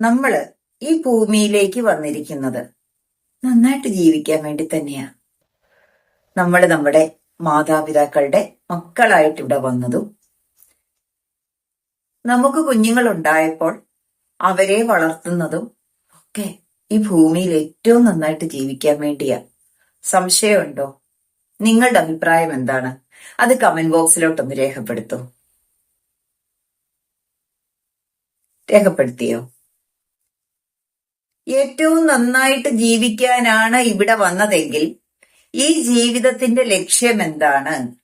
നമ്മൾ ഈ ഭൂമിയിലേക്ക് വന്നിരിക്കുന്നത് നന്നായിട്ട് ജീവിക്കാൻ വേണ്ടി തന്നെയാ. നമ്മൾ നമ്മുടെ മാതാപിതാക്കളുടെ മക്കളായിട്ട് ഇവിടെ വന്നതും നമുക്ക് കുഞ്ഞുങ്ങൾ ഉണ്ടായപ്പോൾ അവരെ വളർത്തുന്നതും ഒക്കെ ഈ ഭൂമിയിൽ ഏറ്റവും നന്നായിട്ട് ജീവിക്കാൻ വേണ്ടിയാ. സംശയമുണ്ടോ? നിങ്ങളുടെ അഭിപ്രായം എന്താണ്? അത് കമന്റ് ബോക്സിലോട്ടൊന്ന് രേഖപ്പെടുത്തൂ. രേഖപ്പെടുത്തിയോ? ഏറ്റവും നന്നായിട്ട് ജീവിക്കാനാണ് ഇവിടെ വന്നതെങ്കിൽ ഈ ജീവിതത്തിന്റെ ലക്ഷ്യം എന്താണ്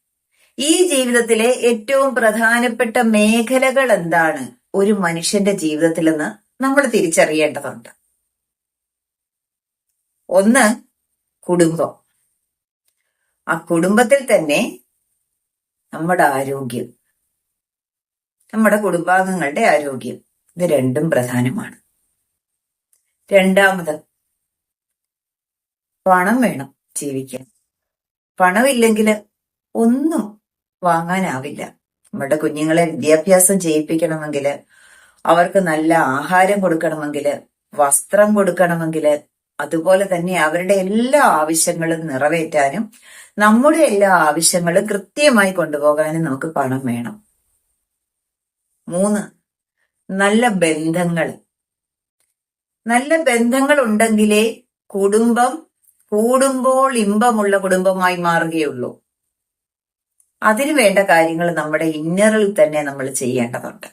ഈ ജീവിതത്തിലെ ഏറ്റവും പ്രധാനപ്പെട്ട മേഖലകൾ എന്താണ്? ഒരു മനുഷ്യന്റെ ജീവിതത്തിൽ ജീവിതത്തിലെന്ന് നമ്മൾ തിരിച്ചറിയേണ്ടതുണ്ട്. ഒന്ന് കുടുംബം. ആ കുടുംബത്തിൽ തന്നെ നമ്മുടെ ആരോഗ്യം നമ്മുടെ കുടുംബാംഗങ്ങളുടെ ആരോഗ്യം ഇത് രണ്ടും പ്രധാനമാണ്. രണ്ടാമത് പണം വേണം ജീവിക്കാൻ. പണമില്ലെങ്കിൽ ഒന്നും വാങ്ങാനാവില്ല. നമ്മുടെ കുഞ്ഞുങ്ങളെ വിദ്യാഭ്യാസം ചെയ്യിപ്പിക്കണമെങ്കിൽ അവർക്ക് നല്ല ആഹാരം കൊടുക്കണമെങ്കിൽ വസ്ത്രം കൊടുക്കണമെങ്കിൽ അതുപോലെ തന്നെ അവരുടെ എല്ലാ ആവശ്യങ്ങളും നിറവേറ്റാനും നമ്മുടെ എല്ലാ ആവശ്യങ്ങളും കൃത്യമായി കൊണ്ടുപോകാനും നമുക്ക് പണം വേണം. മൂന്ന് നല്ല ബന്ധങ്ങൾ. നല്ല ബന്ധങ്ങൾ ഉണ്ടെങ്കിലേ കുടുംബം കൂടുമ്പോൾ ഇമ്പമുള്ള കുടുംബമായി മാറുകയുള്ളൂ. അതിനു വേണ്ട കാര്യങ്ങൾ നമ്മുടെ ഇന്നറിൽ തന്നെ നമ്മൾ ചെയ്യേണ്ടതുണ്ട്.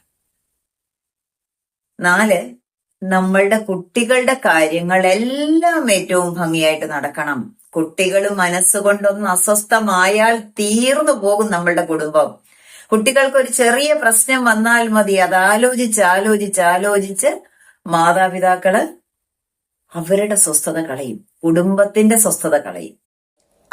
നാല് നമ്മളുടെ കുട്ടികളുടെ കാര്യങ്ങളെല്ലാം ഏറ്റവും ഭംഗിയായിട്ട് നടക്കണം. കുട്ടികൾ മനസ്സുകൊണ്ടൊന്ന് അസ്വസ്ഥമായാൽ തീർന്നു പോകും നമ്മളുടെ കുടുംബം. കുട്ടികൾക്ക് ഒരു ചെറിയ പ്രശ്നം വന്നാൽ മതി. അത് ആലോചിച്ച് ആലോചിച്ച് ആലോചിച്ച് മാതാപിതാക്കൾ അവരുടെ സ്വസ്ഥത കളയും. കുടുംബത്തിന്റെ സ്വസ്ഥത കളയും.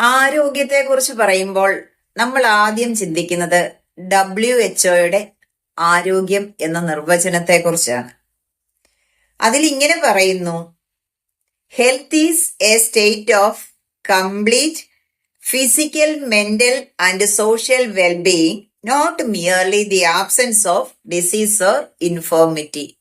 ആരോഗ്യത്തെ കുറിച്ച് പറയുമ്പോൾ നമ്മൾ ആദ്യം ചിന്തിക്കുന്നത് ഡബ്ല്യു എച്ച്ഒയുടെ ആരോഗ്യം എന്ന നിർവചനത്തെ കുറിച്ചാണ് അതിൽ ഇങ്ങനെ പറയുന്നു health is a state of complete physical mental and social wellbeing not merely the absence of disease or infirmity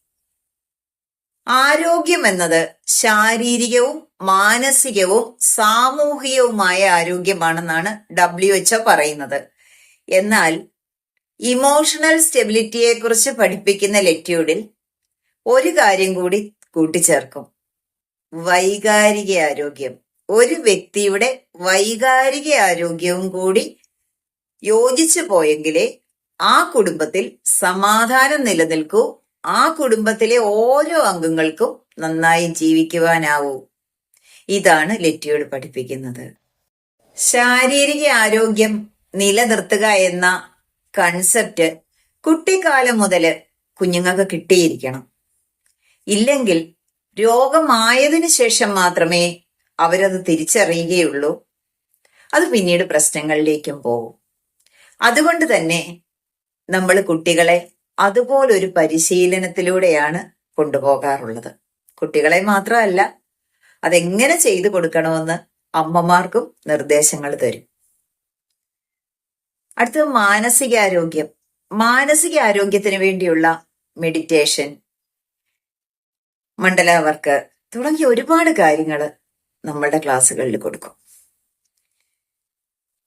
ആരോഗ്യം എന്നത് ശാരീരികവും മാനസികവും സാമൂഹികവുമായ ആരോഗ്യമാണെന്നാണ് ഡബ്ല്യു എച്ച്ഒ പറയുന്നത്. എന്നാൽ ഇമോഷണൽ സ്റ്റെബിലിറ്റിയെ കുറിച്ച് പഠിപ്പിക്കുന്ന ലെറ്റ്യൂഡിൽ ഒരു കാര്യം കൂടി കൂട്ടിച്ചേർക്കും. വൈകാരിക ആരോഗ്യം. ഒരു വ്യക്തിയുടെ വൈകാരിക ആരോഗ്യവും കൂടി യോജിച്ചു പോയെങ്കിലേ ആ കുടുംബത്തിൽ സമാധാനം നിലനിൽക്കൂ ആ കുടുംബത്തിലെ ഓരോ അംഗങ്ങൾക്കും നന്നായി ജീവിക്കുവാനാവൂ. ഇതാണ് ലെറ്റിയോട് പഠിപ്പിക്കുന്നത്. ശാരീരിക ആരോഗ്യം നിലനിർത്തുക എന്ന കൺസെപ്റ്റ് കുട്ടിക്കാലം മുതൽ കുഞ്ഞുങ്ങൾക്ക് കിട്ടിയിരിക്കണം. ഇല്ലെങ്കിൽ രോഗമായതിനു ശേഷം മാത്രമേ അവരത് തിരിച്ചറിയുകയുള്ളൂ. അത് പിന്നീട് പ്രശ്നങ്ങളിലേക്കും പോകും. അതുകൊണ്ട് തന്നെ നമ്മൾ കുട്ടികളെ അതുപോലൊരു പരിശീലനത്തിലൂടെയാണ് കൊണ്ടുപോകാറുള്ളത്. കുട്ടികളെ മാത്രമല്ല അതെങ്ങനെ ചെയ്തു കൊടുക്കണമെന്ന് അമ്മമാർക്കും നിർദ്ദേശങ്ങൾ തരും. അടുത്തത് മാനസികാരോഗ്യം. മാനസികാരോഗ്യത്തിന് വേണ്ടിയുള്ള മെഡിറ്റേഷൻ മണ്ഡല വർക്ക് തുടങ്ങിയ ഒരുപാട് കാര്യങ്ങൾ നമ്മളുടെ ക്ലാസ്സുകളിൽ കൊടുക്കും.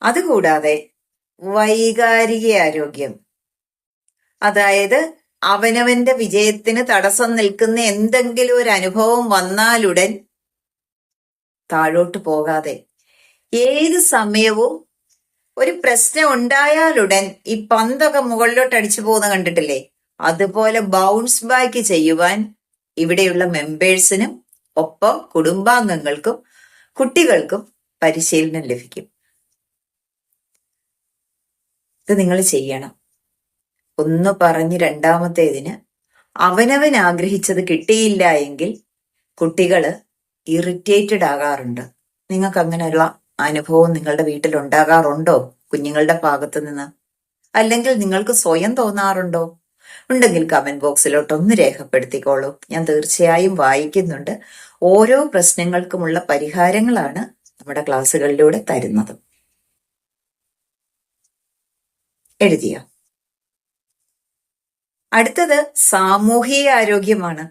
അതുകൂടാതെ വൈകാരിക ആരോഗ്യം അതായത് അവനവന്റെ വിജയത്തിന് തടസ്സം നിൽക്കുന്ന എന്തെങ്കിലും ഒരു അനുഭവം വന്നാലുടൻ താഴോട്ട് പോകാതെ ഏത് സമയവും ഒരു പ്രശ്നം ഉണ്ടായാലുടൻ ഈ പന്തൊക്കെ മുകളിലോട്ട് അടിച്ചു പോകുന്ന കണ്ടിട്ടില്ലേ? അതുപോലെ ബൗൺസ് ബാക്ക് ചെയ്യുവാൻ ഇവിടെയുള്ള മെമ്പേഴ്സിനും ഒപ്പം കുടുംബാംഗങ്ങൾക്കും കുട്ടികൾക്കും പരിശീലനം ലഭിക്കും. ഇത് നിങ്ങൾ ചെയ്യണം. ഒന്ന് പറഞ്ഞ് രണ്ടാമത്തേതിന് അവനവൻ ആഗ്രഹിച്ചത് കിട്ടിയില്ല എങ്കിൽ കുട്ടികൾ ഇറിറ്റേറ്റഡ് ആകാറുണ്ട്. നിങ്ങൾക്ക് അങ്ങനെയുള്ള അനുഭവം നിങ്ങളുടെ വീട്ടിൽ ഉണ്ടാകാറുണ്ടോ? കുഞ്ഞുങ്ങളുടെ ഭാഗത്ത് നിന്ന്? അല്ലെങ്കിൽ നിങ്ങൾക്ക് സ്വയം തോന്നാറുണ്ടോ? ഉണ്ടെങ്കിൽ കമന്റ് ബോക്സിലോട്ട് ഒന്ന് രേഖപ്പെടുത്തിക്കോളൂ. ഞാൻ തീർച്ചയായും വായിക്കുന്നുണ്ട്. ഓരോ പ്രശ്നങ്ങൾക്കുമുള്ള പരിഹാരങ്ങളാണ് നമ്മുടെ ക്ലാസ്സുകളിലൂടെ തരുന്നത്. എഴുതിയോ? അടുത്തത് സാമൂഹിക ആരോഗ്യമാണ്.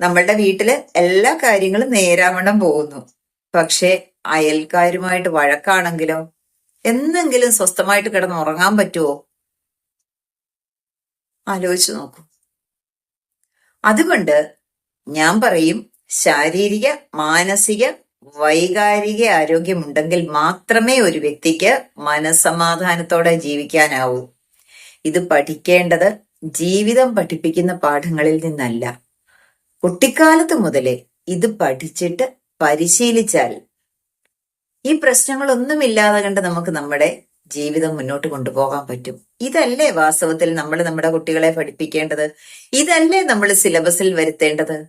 നമ്മളുടെ വീട്ടിൽ എല്ലാ കാര്യങ്ങളും നേരാവണ്ണം പോകുന്നു. പക്ഷേ അയൽക്കാരുമായിട്ട് വഴക്കാണെങ്കിലോ എന്നെങ്കിലും സ്വസ്ഥമായിട്ട് കിടന്ന് ഉറങ്ങാൻ പറ്റുമോ ആലോചിച്ചു നോക്കൂ. അതുകൊണ്ട് ഞാൻ പറയും ശാരീരിക മാനസിക വൈകാരിക ആരോഗ്യമുണ്ടെങ്കിൽ മാത്രമേ ഒരു വ്യക്തിക്ക് മനസ്സമാധാനത്തോടെ ജീവിക്കാനാവൂ. ഇത് പഠിക്കേണ്ടത് ജീവിതം പഠിപ്പിക്കുന്ന പാഠങ്ങളിൽ നിന്നല്ല. കുട്ടിക്കാലത്ത് മുതലേ ഇത് പഠിച്ചിട്ട് പരിശീലിച്ചാൽ ഈ പ്രശ്നങ്ങളൊന്നുമില്ലാതെ കണ്ട് നമുക്ക് നമ്മുടെ ജീവിതം മുന്നോട്ട് കൊണ്ടുപോകാൻ പറ്റും. ഇതല്ലേ വാസ്തവത്തിൽ നമ്മൾ നമ്മുടെ കുട്ടികളെ പഠിപ്പിക്കേണ്ടത്? ഇതല്ലേ നമ്മൾ സിലബസിൽ വരുത്തേണ്ടത്?